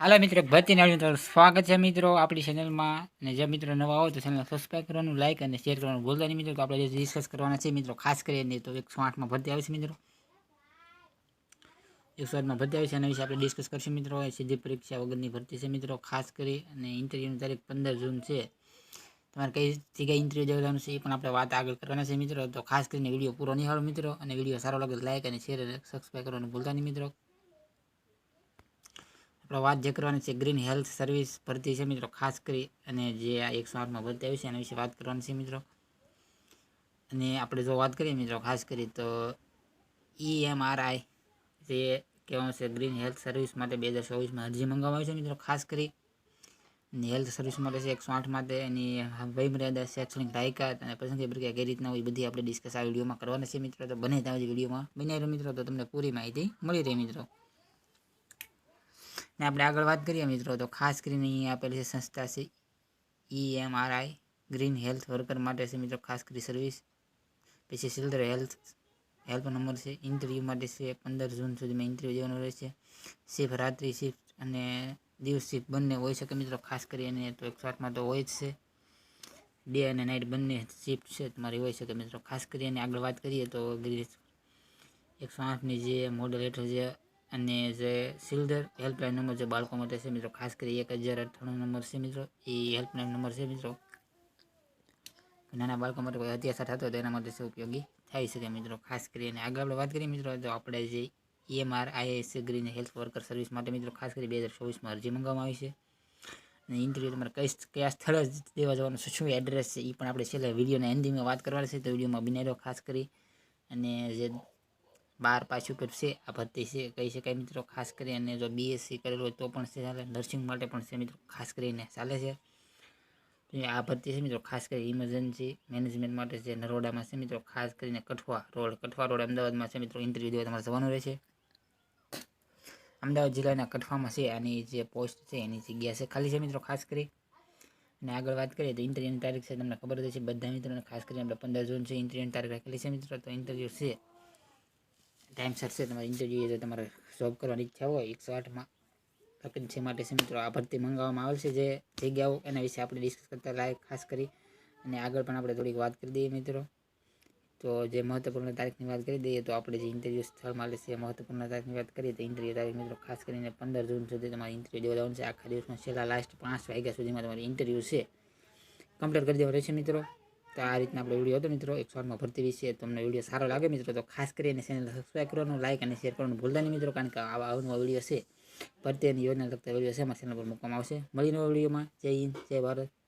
હાલો મિત્રો ભરતીને આવ્યું મિત્રો સ્વાગત છે મિત્રો આપણી ચેનલમાં અને જે મિત્રો નવા હોય તો ચેનલ સબસ્ક્રાઈબ કરવાનું લાઈક અને શેર કરવાનું બોલતા નહીં મિત્રો આપણે જે ડિસ્કસ કરવાના છે મિત્રો, ખાસ કરીને તો એકસો આઠમાં ભરતી આવે મિત્રો. એકસો આઠમાં ભરતી આવે એના વિશે આપણે ડિસ્કસ કરશું મિત્રો. સીધી પરીક્ષા વગરની ભરતી છે મિત્રો, ખાસ કરી અને ઇન્ટરવ્યૂની તારીખ પંદર જૂન છે. તમારે કઈ જગ્યાએ ઇન્ટરવ્યૂ દેવાનું છે એ પણ આપણે વાત આગળ કરવાના છે મિત્રો. તો ખાસ કરીને વીડિયો પૂરો નહીં હાલો મિત્રો, અને વીડિયો સારો લાગે લાઈક અને શેર અને સબસ્ક્રાઈબ કરવાનું ભૂલતા નહીં મિત્રો. આપણે વાત જે કરવાની છે ગ્રીન હેલ્થ સર્વિસ ભરતી છે મિત્રો, ખાસ કરી અને જે આ એકસો આઠમાં ભરતી આવી છે એના વિશે વાત કરવાની છે મિત્રો. અને આપણે જો વાત કરીએ મિત્રો, ખાસ કરી તો ઈએમઆરઆઈ જે કહેવાનું છે ગ્રીન હેલ્થ સર્વિસ માટે બે હજાર ચોવીસમાં અરજી મંગાવવામાં આવી છે મિત્રો, ખાસ કરી. અને હેલ્થ સર્વિસ માટે છે એકસો આઠ માટે એની વયમર્યાદા, શૈક્ષણિક લાયકાત અને પસંદગી પ્રક્રિયા કઈ રીતના હોય બધી આપણે ડિસ્કસ આ વિડીયોમાં કરવાના છે મિત્રો. તો બને ત્યાં વિડીયોમાં બને મિત્રો, તો તમને પૂરી માહિતી મળી રહે મિત્રો. ને આપણે આગળ વાત કરીએ મિત્રો, તો ખાસ કરીને અહીંયા આપેલી છે સંસ્થા છે ઈએમઆરઆઈ ગ્રીન હેલ્થ વર્કર માટે છે મિત્રો, ખાસ કરી સર્વિસ પછી સિલ્ડર હેલ્થ હેલ્પ નંબર છે ઇન્ટરવ્યૂ માટે છે, પંદર જૂન સુધીમાં ઇન્ટરવ્યૂ દેવાનું રહેશે શિફ્ટ રાત્રિ શિફ્ટ અને દિવસ શિફ્ટ બંને હોઈ શકે મિત્રો, ખાસ કરીને તો એક સાથમાં તો હોય જ છે. ડે અને નાઇટ બંને શિફ્ટ છે, તમારી હોઈ શકે મિત્રો. ખાસ કરીને આગળ વાત કરીએ તો એકસો આઠની જે મોડલ હેઠળ જે અને જે સિલ્ડર હેલ્પલાઇન નંબર જે બાળકો માટે છે મિત્રો, ખાસ કરી એક હજાર અઠ્ઠાણું નંબર છે મિત્રો. એ હેલ્પલાઇન નંબર છે મિત્રો. નાના બાળકો માટે કોઈ અત્યાચાર થતો તો એના માટે છે ઉપયોગી થઈ શકે મિત્રો. ખાસ કરીને આગળ આપણે વાત કરીએ મિત્રો તો આપણે જે EMR IS green health worker service માટે મિત્રો, ખાસ કરી બે હજાર ચોવીસમાં અરજી મંગાવવામાં આવી છે. અને ઇન્ટરવ્યૂ તમારે કઈ કયા સ્થળે દેવા જવાનું શું એડ્રેસ છે એ પણ આપણે છેલ્લા વિડીયોના એન્ડિંગમાં વાત કરવાની છે. તો વિડીયોમાં બિનારો ખાસ કરી અને જે બાર પાછું કરશે. આ ભરતી છે, કહી શકાય મિત્રો. ખાસ કરી અને જો બીએસસી કરેલું હોય તો પણ છે ચાલે. નર્સિંગ માટે પણ છે મિત્રો. ખાસ કરીને ચાલે છે. આ ભરતી છે મિત્રો. ખાસ કરી ઇમરજન્સી મેનેજમેન્ટ માટે છે. નરોડામાં છે મિત્રો. ખાસ કરીને કઠવા રોડ. કઠવા રોડ અમદાવાદમાં છે મિત્રો. ઇન્ટરવ્યૂ દેવા તમારે જવાનું રહેશે. અમદાવાદ જિલ્લાના કઠવામાં છે. આની જે પોસ્ટ છે, એની જગ્યા છે ખાલી છે મિત્રો. ખાસ કરી. અને આગળ વાત કરીએ તો ઇન્ટરવ્યૂની તારીખ છે. તમને ખબર જ છે બધા મિત્રોને ખાસ કરીને આપણે પંદર જૂન છે. ઇન્ટરવ્યૂની તારીખ રાખેલી છે મિત્રો. તો ઇન્ટરવ્યૂ છે. ટાઈમસર છે, તમારે ઇન્ટરવ્યૂ જો તમારે જોબ કરવાની ઈચ્છા હોય, એકસો આઠમાં વેકન્સી માટે છે મિત્રો, આ ભરતી મંગાવવામાં આવશે જે જગ્યાઓ, એના વિશે આપણે ડિસ્કસ કરતા લાયક, ખાસ કરી. અને આગળ પણ આપણે થોડીક વાત કરી દઈએ મિત્રો. તો જે મહત્વપૂર્ણ તારીખની વાત કરી દઈએ, તો આપણે જે ઇન્ટરવ્યૂ સ્થળ માટે છે, મહત્વપૂર્ણ તારીખની વાત કરીએ, તો ઇન્ટરવ્યૂ તારીખ મિત્રો, ખાસ કરીને પંદર જૂન સુધી તમારે ઇન્ટરવ્યૂ દેવા જવાનું છે આખા દિવસમાં છેલ્લા લાસ્ટ પાંચ વાગ્યા સુધીમાં તમારી ઇન્ટરવ્યૂ છે. કમ્પ્લીટ કરી દેવા રહેશે મિત્રો. તો આ રીતના આપણો વીડિયો હતો મિત્રો. એકસો આઠમાં ભરતી વિશે તમને વીડિયો સારો લાગે મિત્રો, તો ખાસ કરીને ચેનલ સબસ્ક્રાઈબ કરવાનું લાઇક અને શેર કરવાનું ભૂલતા નહીં મિત્રો, કારણ કે આવા અવનવા વીડિયો છે. ભરતી અને યોજના લગતા વીડિયો છે એમાં ચેનલ પર મૂકવામાં આવશે. મળી નવા વિડીયોમાં. જય હિન્દ, જય ભારત.